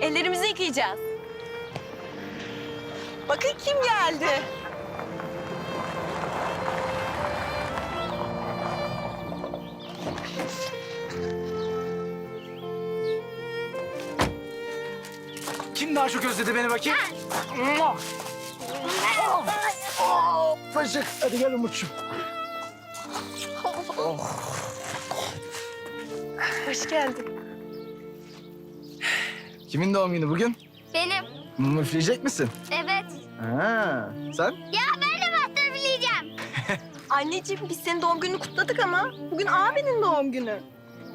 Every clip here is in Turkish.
Ellerimizi yıkayacağız. Bakın kim geldi. Kim daha çok özledi beni bakayım? Muah! Oh, oh, Paşık. Hadi gel Umut'cum. Hoş geldin. Kimin doğum günü bugün? Benim. Mum üfleyecek misin? Evet. Ha, sen? Ya ben de bahsedebileceğim. Anneciğim biz senin doğum gününü kutladık ama bugün abinin doğum günü.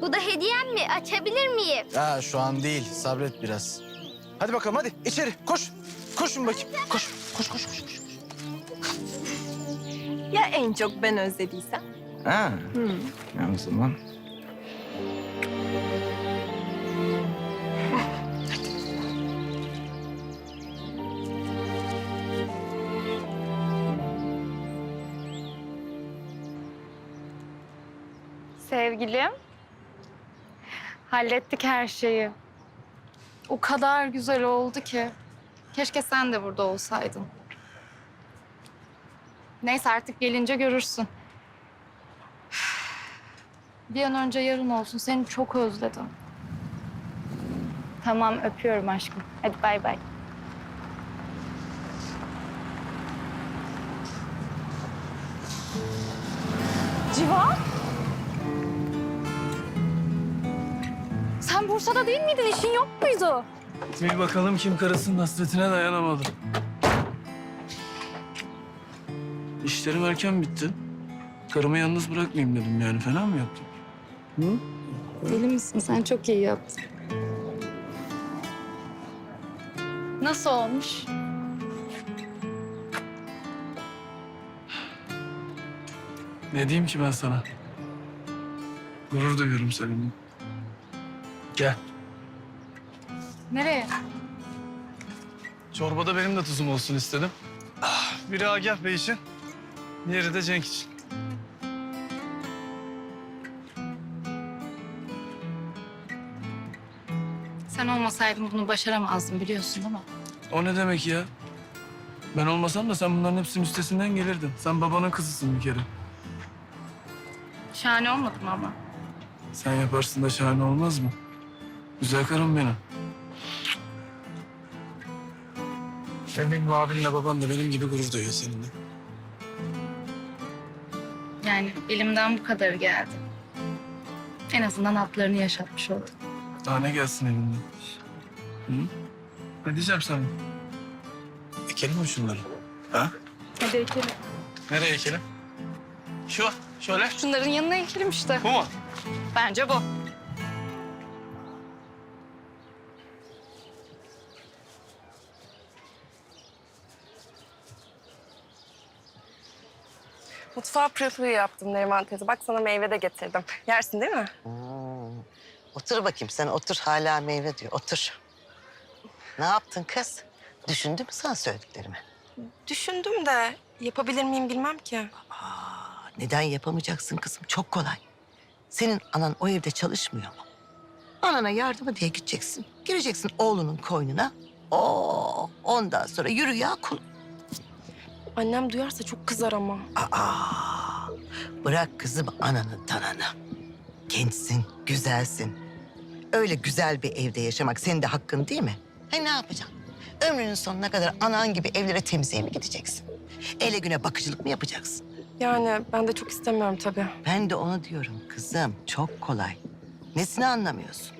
Bu da hediyem mi? Açabilir miyim? Ha, şu an değil. Sabret biraz. Hadi bakalım hadi içeri koş. Koşun bakayım. Koş. Koş koş koş. koş. Ya en çok ben özlediysem? Ha, Hmm. ya o zaman. Sevgilim. Hallettik her şeyi. O kadar güzel oldu ki. Keşke sen de burada olsaydın. Neyse artık gelince görürsün. Bir an önce yarın olsun. Seni çok özledim. Tamam öpüyorum aşkım. Hadi bay bay. Civan? Bursa'da değil miydin? İşin yok muydu? Bir bakalım kim karısının hasretine dayanamadı. İşlerim erken bitti. Karımı yalnız bırakmayayım dedim yani. Fena mı yaptım? Deli misin? Sen çok iyi yaptın. Nasıl olmuş? Ne diyeyim ki ben sana? Gurur duyuyorum seninle. Gel. Nereye? Çorbada benim de tuzum olsun istedim. Ah, Biri Agah Bey için, diğeri de Cenk için. Sen olmasaydın bunu başaramazdım biliyorsun değil mi? O ne demek ya? Ben olmasam da sen bunların hepsinin üstesinden gelirdin. Sen babanın kızısın bir kere. Şahane olmadı mı ama? Sen yaparsın da şahane olmaz mı? Güzel karım benim. Benim abinle baban da benim gibi gurur duyuyor seninle. Yani elimden bu kadarı geldi. En azından hatlarını yaşatmış oldum. Daha ne gelsin elinden? Hı? Ne diyeceğim sana? Ekelim mi şunları? Ha? Hadi ekelim. Nereye ekelim? Şu, şöyle. Şunların yanına ekelim işte. Bu mu? Bence bu. Mutfağa pırıl yaptım Neriman teyze. Bak sana meyve de getirdim. Yersin değil mi? Hmm. Otur bakayım sen otur hala meyve diyor otur. Ne yaptın kız? Düşündün mü sen söylediklerimi? Düşündüm de yapabilir miyim bilmem ki. Aa, neden yapamayacaksın kızım? Çok kolay. Senin anan o evde çalışmıyor mu? Anana yardıma diye gideceksin. Gireceksin oğlunun koynuna. Oo, ondan sonra yürü ya kul. Annem duyarsa çok kızar ama. Aa, bırak kızım ananı tananı. Gençsin, güzelsin. Öyle güzel bir evde yaşamak senin de hakkın değil mi? He ne yapacaksın? Ömrünün sonuna kadar anan gibi evlere temizliğe mi gideceksin? Ele güne bakıcılık mı yapacaksın? Yani ben de çok istemiyorum tabii. Ben de onu diyorum kızım. Çok kolay. Nesini anlamıyorsun?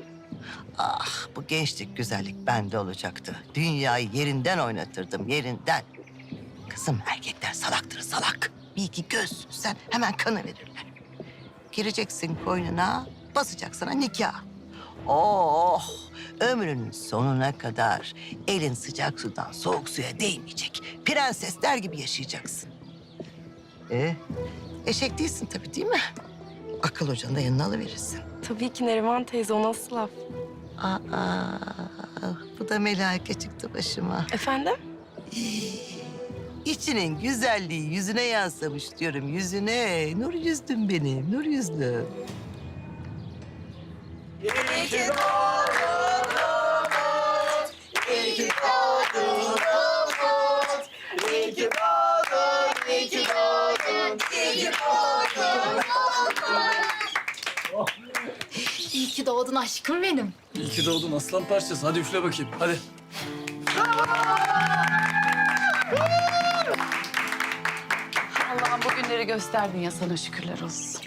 Ah bu gençlik güzellik bende olacaktı. Dünyayı yerinden oynatırdım yerinden. Kızım erkekler salaktır salak. Bir iki göz sen hemen kanı verirler. Gireceksin koynuna basacak sana nikah. Oh ömrünün sonuna kadar elin sıcak sudan soğuk suya değmeyecek. Prensesler gibi yaşayacaksın. Ee, eşek değilsin tabii değil mi? Akıl hocanı da yanına alıverirsin. Tabii ki Neriman teyze o nasıl laf? Aa, bu da meleke çıktı başıma. Efendim? İçinin güzelliği yüzüne yansımış diyorum yüzüne. Nur yüzdüm benim, nur yüzlüm. İyi ki doğdun Umut, iyi ki doğdun Umut, iyi ki doğdun, iyi ki doğdun, iyi ki doğdun Umut. İyi ki doğdun aşkım benim. İyi ki doğdun aslan parçası. Hadi üfle bakayım, hadi. Bravo! Bugünleri gösterdin ya sana şükürler olsun.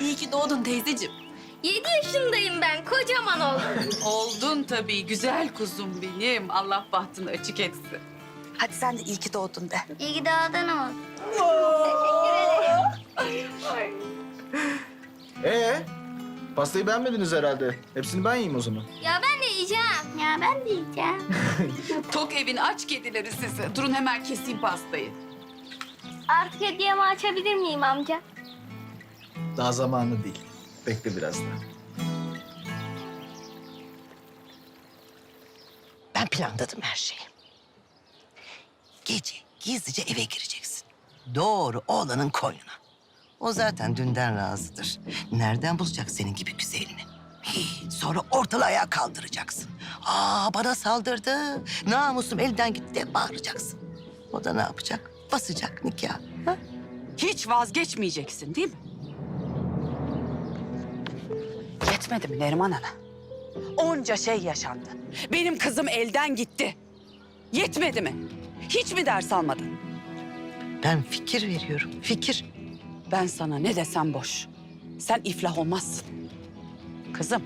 İyi ki doğdun teyzeciğim. Yedi yaşındayım ben. Kocaman oldum. Oldun tabii güzel kuzum benim. Allah bahtını açık etsin. Hadi sen de iyi ki doğdun de. İyi ki doğdun ama. Teşekkür ederim. Ee, pastayı beğenmediniz herhalde. Hepsini ben yiyeyim o zaman. Ya ben de yiyeceğim. Ya ben de yiyeceğim. Tok evin aç kedileri sizi. Durun hemen keseyim pastayı. Artık hediyemi açabilir miyim amca? Daha zamanı değil. Bekle biraz daha. Ben planladım her şeyi. Gece gizlice eve gireceksin. Doğru oğlanın koynuna. O zaten dünden razıdır. Nereden bulacak senin gibi güzelini? Hii, Sonra ortalığı ayağa kaldıracaksın. Aa bana saldırdı. Namusum elden gitti diye bağıracaksın. O da ne yapacak? Basacak nikah. Ha? Hiç vazgeçmeyeceksin değil mi? Yetmedi mi Neriman Ana? Onca şey yaşandı. Benim kızım elden gitti. Yetmedi mi? Hiç mi ders almadın? Ben fikir veriyorum. Fikir. Ben sana ne desem boş. Sen iflah olmazsın. Kızım,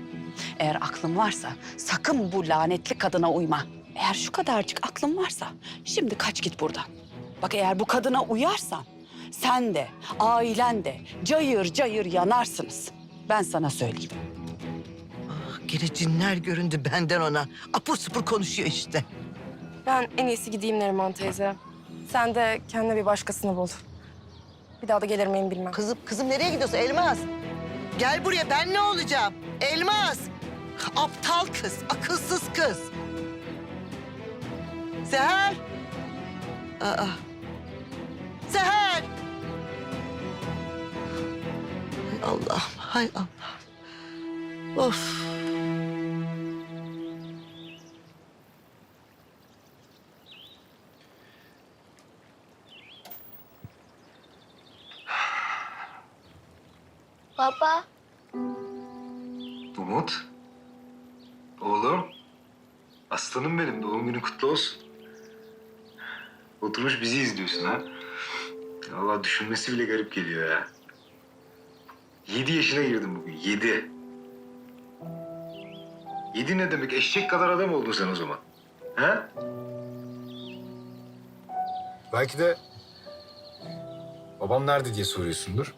eğer aklın varsa sakın bu lanetli kadına uyma. Eğer şu kadarcık aklın varsa şimdi kaç git buradan. Bak eğer bu kadına uyarsan sen de ailen de cayır cayır yanarsınız. Ben sana söyleyeyim. Gene cinler göründü benden ona. Apur sıpır konuşuyor işte. Ben en iyisi gideyim Neriman teyze. Sen de kendine bir başkasını bul. Bir daha da gelir miyim bilmem. Kızım, kızım nereye gidiyorsun Elmas? Gel buraya ben ne olacağım? Elmas! Aptal kız, akılsız kız. Seher! Aa. Seher! Hay Allah'ım, hay Allah'ım. Of. Baba. Umut. Oğlum. Aslanım benim. Doğum günü kutlu olsun. Oturmuş bizi izliyorsun ha. Allah düşünmesi bile garip geliyor ya. Yedi yaşına girdim bugün. Yedi. Yedi ne demek? Eşek kadar adam oldun sen o zaman. Ha? Belki de babam nerede diye soruyorsundur.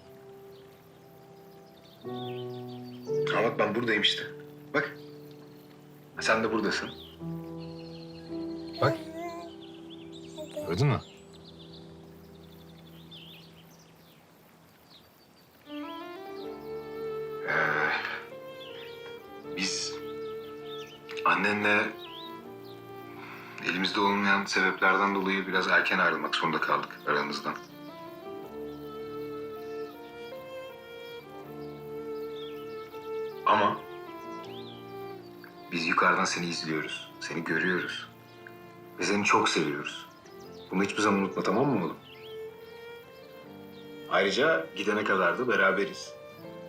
Ama bak ben buradayım işte. Bak. Sen de buradasın. Bak. Gördün mü? Annenle elimizde olmayan sebeplerden dolayı biraz erken ayrılmak zorunda kaldık aranızdan. Ama biz yukarıdan seni izliyoruz. Seni görüyoruz. Ve seni çok seviyoruz. Bunu hiçbir zaman unutma tamam mı oğlum? Ayrıca gidene kadar da beraberiz.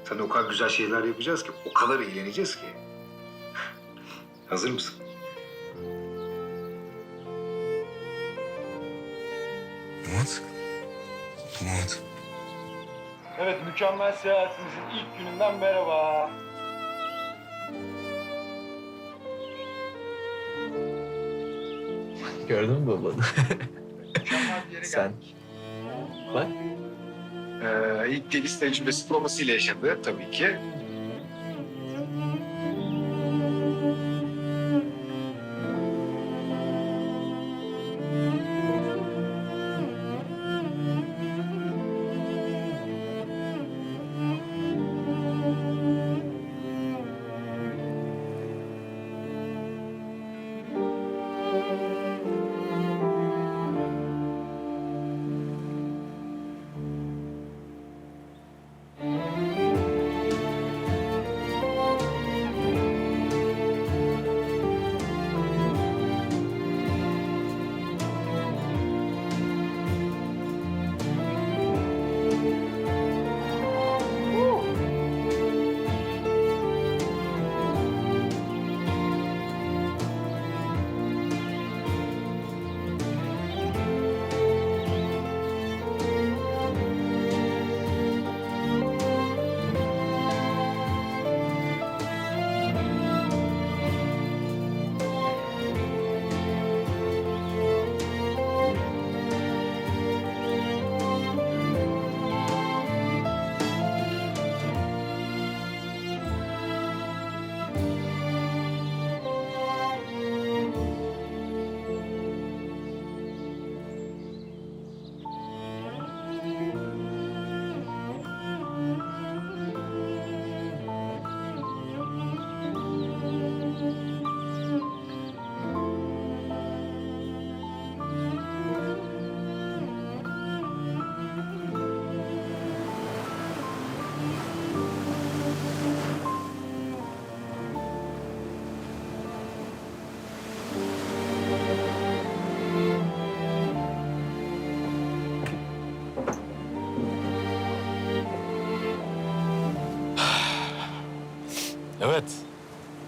Sen o kadar güzel şeyler yapacağız ki, o kadar eğleneceğiz ki. Hazır mısın? Umut. Umut. Evet, mükemmel seyahatimizin ilk gününden merhaba. Gördün mü babanı? Mükemmel bir yere Sen- geldik. Bak. Ee, ilk deniz tecrübesi diplomasıyla yaşadı tabii ki.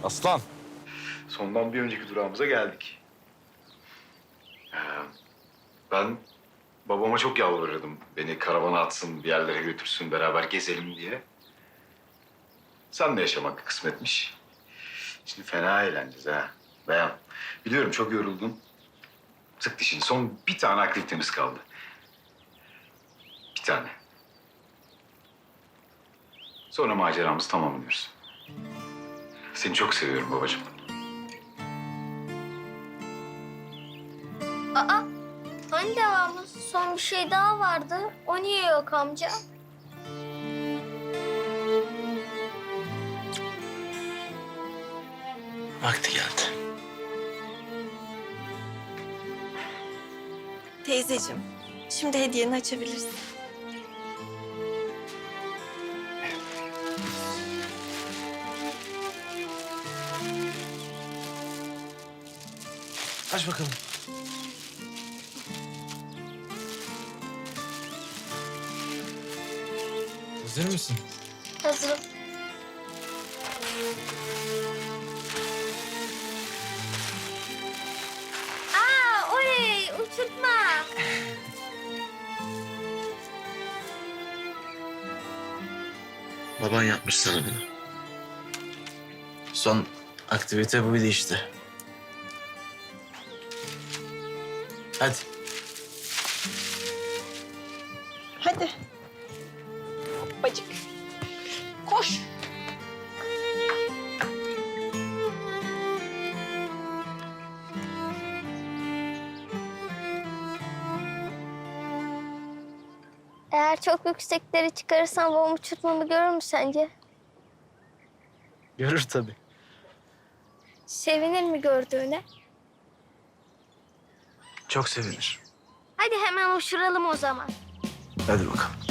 Aslan. Sondan bir önceki durağımıza geldik. Ee, ben babama çok yalvarırdım. Beni karavana atsın, bir yerlere götürsün, beraber gezelim diye. Sen de yaşamak kısmetmiş. Şimdi fena eğleneceğiz ha. Beyan. Biliyorum çok yoruldun. Sık dişini. Son bir tane aktivitemiz kaldı. Bir tane. Sonra maceramızı tamamlıyoruz. Seni çok seviyorum babacığım. Aa, hani devamı? Son bir şey daha vardı. O niye yok amca? Vakti geldi. Teyzeciğim, şimdi hediyeni açabilirsin. Aç bakalım. Hazır mısın? Hazırım. Aa, oley! Uçurtma. Baban yapmış sana bunu. Son aktivite buydu işte. Hadi. Hadi. Hoppacık. Koş. Eğer çok yüksekleri çıkarırsam babam uçurtmamı görür mü sence? Görür tabii. Sevinir mi gördüğüne? Çok sevinir. Hadi hemen uçuralım o zaman. Hadi bakalım.